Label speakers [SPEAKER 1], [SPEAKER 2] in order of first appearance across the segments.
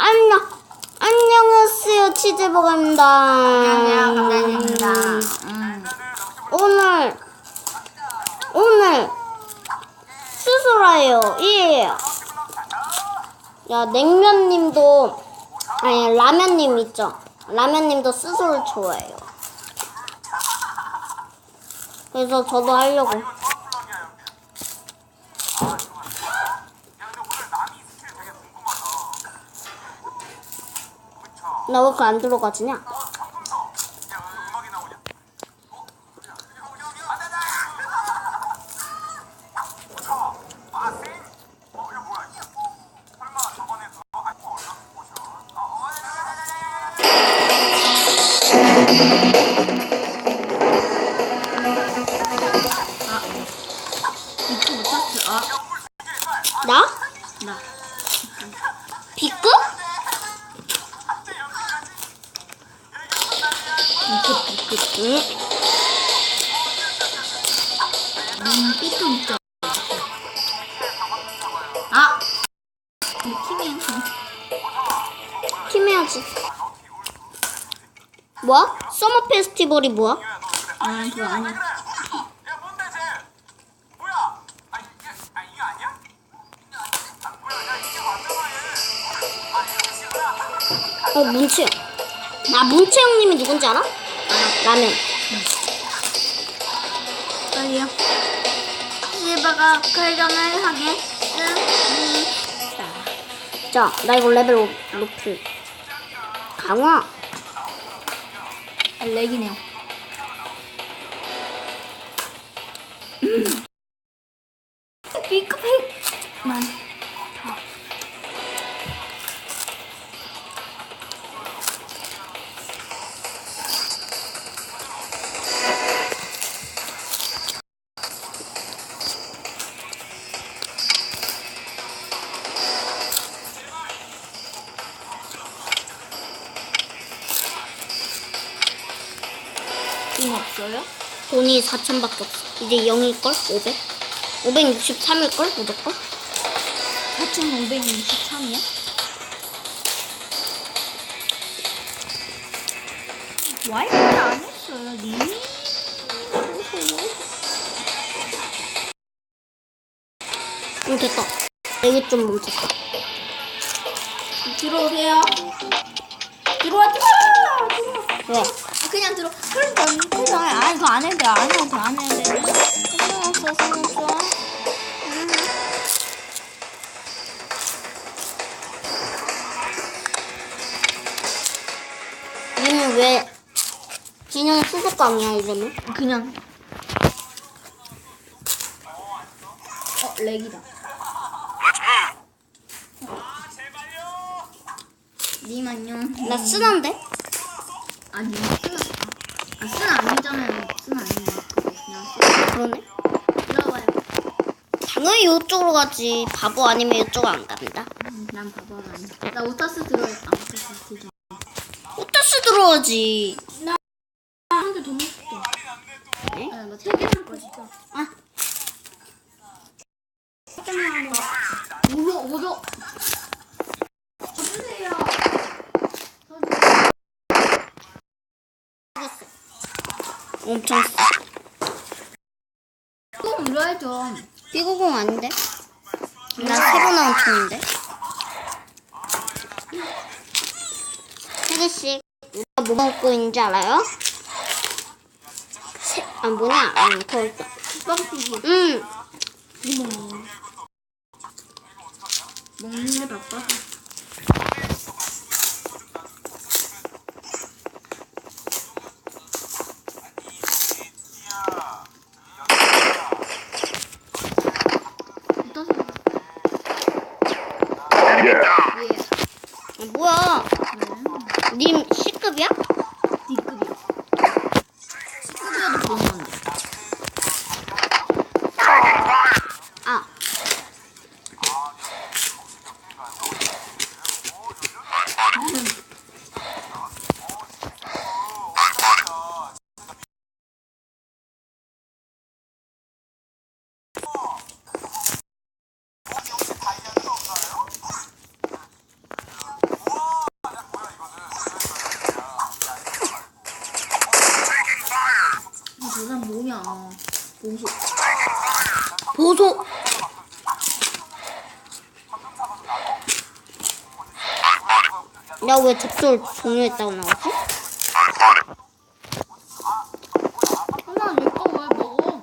[SPEAKER 1] 안녕. 안녕하세요. 치즈버거입니다.
[SPEAKER 2] 안녕하세요, 감자입니다. 음.
[SPEAKER 1] 오늘, 오늘, 수술해요. 예. 야, 냉면님도, 아니, 라면님 있죠? 라면님도 수술 좋아해요. 그래서 저도 하려고. 나 왜 그거 안 들어가지냐? 해야지. 뭐야? 서머 페스티벌이 뭐야?
[SPEAKER 2] 아 그거 아니야.
[SPEAKER 3] 야 뭔데 쟤? 뭐야? 아 아? 아. 아. 어.
[SPEAKER 1] 나 문채영님이 누군지 알아? 라면.
[SPEAKER 2] 빨리요. 실버가 칼전을 하겠습니다.
[SPEAKER 1] 자, 나 이거 레벨 오- 높을. 강화.
[SPEAKER 2] 아, 렉이네요. 돈 없어요?
[SPEAKER 1] 돈이 4천밖에 없어. 이제 0일걸? 500? 563일걸? 무조건?
[SPEAKER 2] 4,563이요? 와이파이 안 했어요, 님이?
[SPEAKER 1] 응, 됐다. 여기 좀 멈췄다.
[SPEAKER 2] 들어오세요. 들어와지 마! 들어와.
[SPEAKER 1] 왜?
[SPEAKER 2] 아, 그냥 들어. 그러니까 세상에. 아, 이거 안 해도 돼. 안 해도 돼. 안 해도 돼. 상관없어, 상관없어.
[SPEAKER 1] 니는 왜 진영이 수족광이야, 이러면?
[SPEAKER 2] 그냥. 어, 렉이다. 님 안녕.
[SPEAKER 1] 나 쓰는데?
[SPEAKER 2] 아니, 쓰나. 아, 쓰나 아니잖아요. 쓰나 아니에요. 그냥 쓰.
[SPEAKER 1] 그러네. 당연히 이쪽으로 가지. 바보 아니면 이쪽으로 안 간다.
[SPEAKER 2] 음, 난 바보가 아니야. 나 오타스 들어있다. 오타스 들어.
[SPEAKER 1] 오타스 들어오지.
[SPEAKER 2] 한개 더 먹을게.
[SPEAKER 1] 네?
[SPEAKER 2] 아, 나세 개만 거 진짜.
[SPEAKER 1] 아,
[SPEAKER 2] 오조, 오조. 주세요.
[SPEAKER 1] 엄청 세.
[SPEAKER 2] 또 밀어야죠.
[SPEAKER 1] 삐구공 아닌데? 나 새로 나온 총인데? 세 개씩 누가 뭐 먹고 있는지 알아요? 세, 아 뭐냐? 응, 그거 있다.
[SPEAKER 2] 빵피기.
[SPEAKER 1] 응,
[SPEAKER 2] 먹는 게 바빠서. 오타스. 예.
[SPEAKER 1] 아, 뭐야? 님 C급이야?
[SPEAKER 2] D급이요. C급이어도 좋은 건데.
[SPEAKER 1] 아,
[SPEAKER 2] 보소.
[SPEAKER 1] 보소. 야, 왜 접속 종료했다고 나왔지?
[SPEAKER 2] 엄마 내거왜 먹어?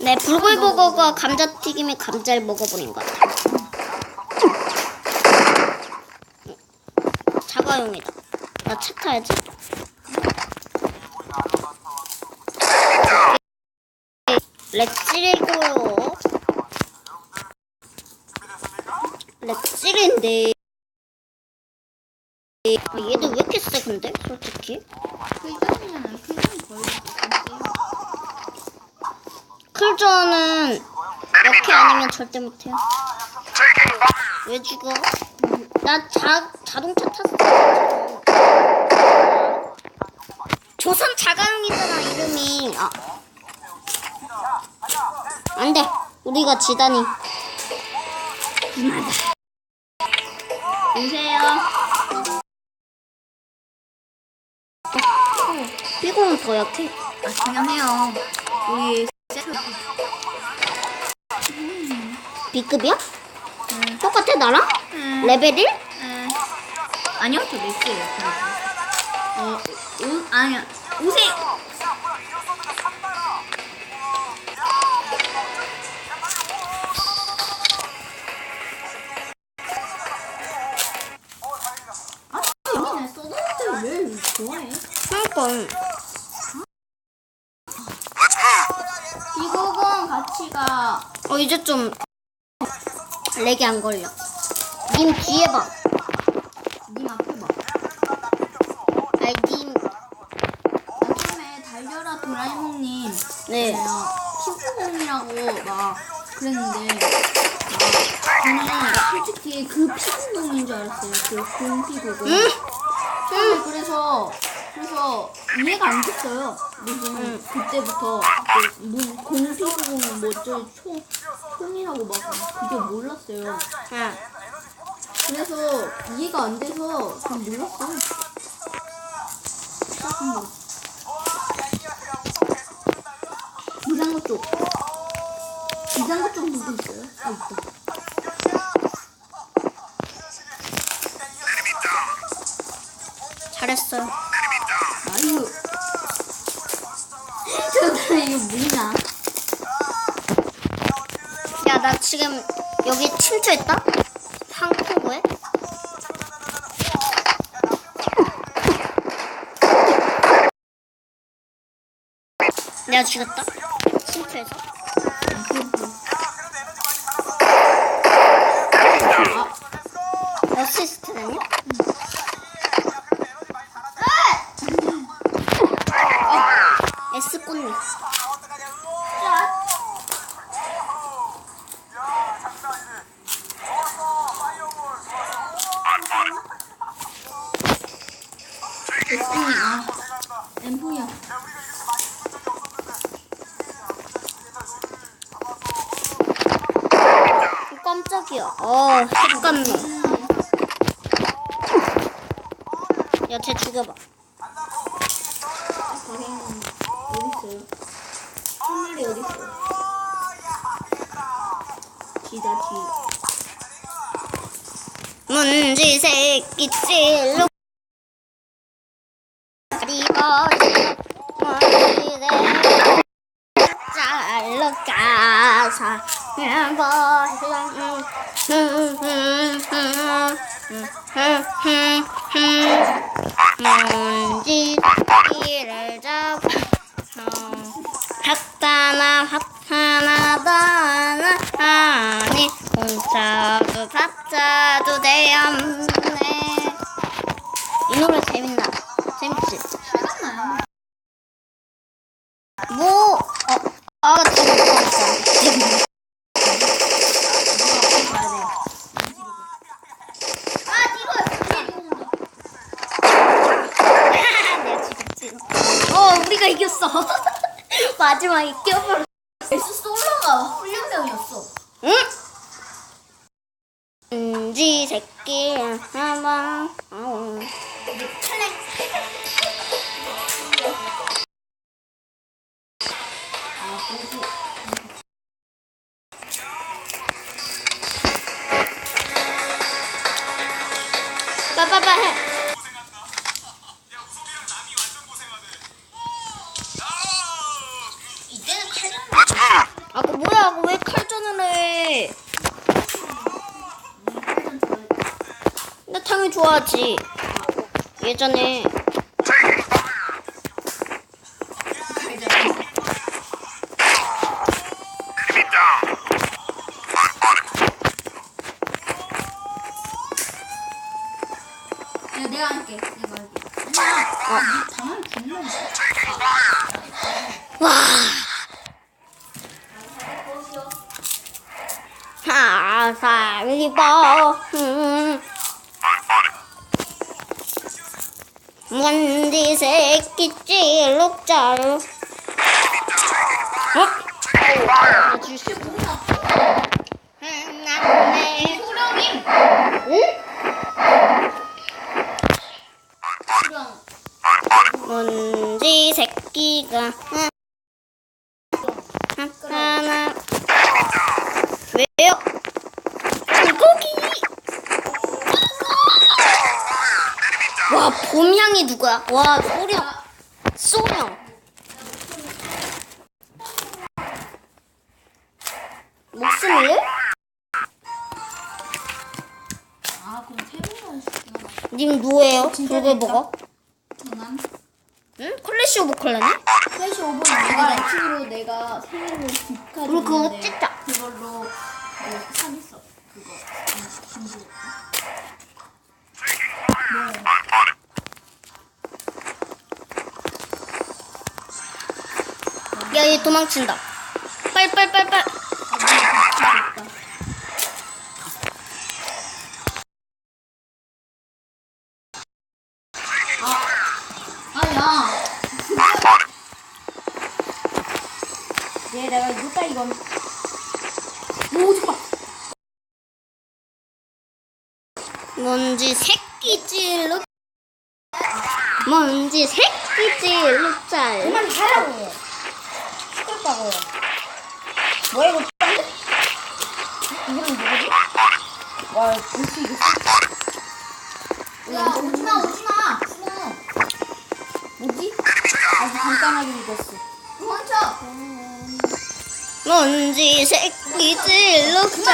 [SPEAKER 1] 네, 불굴버거가 감자튀김에 감자를 먹어버린 것 같아. 사과용이다. 나 차 타야지. 렛츠리고요. 렛츠리인데. 아, 얘들 왜 이렇게 세 근데 솔직히. 클전은 이렇게 아니면 절대 못해요. 왜 죽어? 나 자, 자동차 탔어. 조선 자가용이잖아, 이름이. 아. 안 돼. 우리가 지다니. 이마다.
[SPEAKER 2] 오세요.
[SPEAKER 1] 피곤은 더 약해.
[SPEAKER 2] 아, 그냥 해요. 우리 세트.
[SPEAKER 1] B급이야? 똑같아, 나랑? 레벨 1?
[SPEAKER 2] 에, 아니요, 저 넷이에요. 어, 오, 아니야. 오세요.
[SPEAKER 1] 그러니까.
[SPEAKER 2] 이거건 같이 가.
[SPEAKER 1] 어, 이제 좀 렉이 안 걸려. 님 뒤에 봐.
[SPEAKER 2] 님 앞에 봐.
[SPEAKER 1] 아이, 님.
[SPEAKER 2] 아침에 달려라 도라에몽님.
[SPEAKER 1] 네.
[SPEAKER 2] 피구공이라고 막 그랬는데 막 저는 솔직히 그 피구공인 줄 알았어요. 그 공피구공.
[SPEAKER 1] 응?
[SPEAKER 2] 처음에 그래서 그래서 이해가 안 됐어요. 무슨 그때부터 그뭐 공피구공 뭐저 총 총이라고 막 그게 몰랐어요.
[SPEAKER 1] 응.
[SPEAKER 2] 그래서 이해가 안 돼서 그냥 몰랐어요. 거. 비상구 쪽. 비상구 쪽 누구 있어요? 아 있다.
[SPEAKER 1] 잘했어요.
[SPEAKER 2] 이거 뭐냐?
[SPEAKER 1] 야, 나 지금 여기 침투했다? 한코고에? 내가 죽였다? 침투해서? 어시스트 되냐? S 꽃니.
[SPEAKER 2] 됐으니 아. 엠포야.
[SPEAKER 1] 깜짝이야. 어, 색감네. 야, 쟤 죽여봐.
[SPEAKER 2] 한 마리? 뒤다 뒤.
[SPEAKER 1] 문지 새끼 찔러 리버리 문지대 잘러 가사 문 지 나 당연히 좋아하지. 예전에
[SPEAKER 2] 야, 내가 할게. 내가 할게. 아니야. 아, 니 당연히 죽는
[SPEAKER 1] 와. 하사 리버 음. 먼지 새끼 찌룩자루 어? 아주 나네
[SPEAKER 2] 소령님.
[SPEAKER 1] 응? 먼지 새끼가 응. 하나 왜요? 물고기 와 봄향이 누구야? 와 소령 소령 목숨을?
[SPEAKER 2] 아, 그럼.
[SPEAKER 1] 님 누구예요?
[SPEAKER 2] 진짜
[SPEAKER 1] 그걸 먹어?
[SPEAKER 2] 전남.
[SPEAKER 1] 응? 클래시 오브 클랜이?
[SPEAKER 2] 플래시 오븐 내가 렉치로 내가 생일을 기카드
[SPEAKER 1] 우리 그거 찍자.
[SPEAKER 2] 그걸로 뭐 사겠어 그거 음, 공부
[SPEAKER 1] 야 얘 도망친다. 빨빨빨빨
[SPEAKER 2] 아야. 얘 내가 이거다 이건 오 잠깐
[SPEAKER 1] 먼지 새끼 찔룩 먼지 새끼 찔룩 잘
[SPEAKER 2] 그만 하라고 뭐야 이거 딴데? 이거는 누구지? 와 볼수 이거 야 오지마 오지마 숨어 뭐지? 아주 간단하게 읽었어 도망쳐
[SPEAKER 1] 먼지 새끼 찔룩
[SPEAKER 2] 그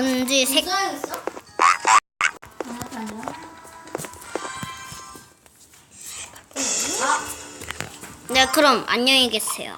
[SPEAKER 2] 하나 아니야?
[SPEAKER 1] 네 그럼 안녕히 계세요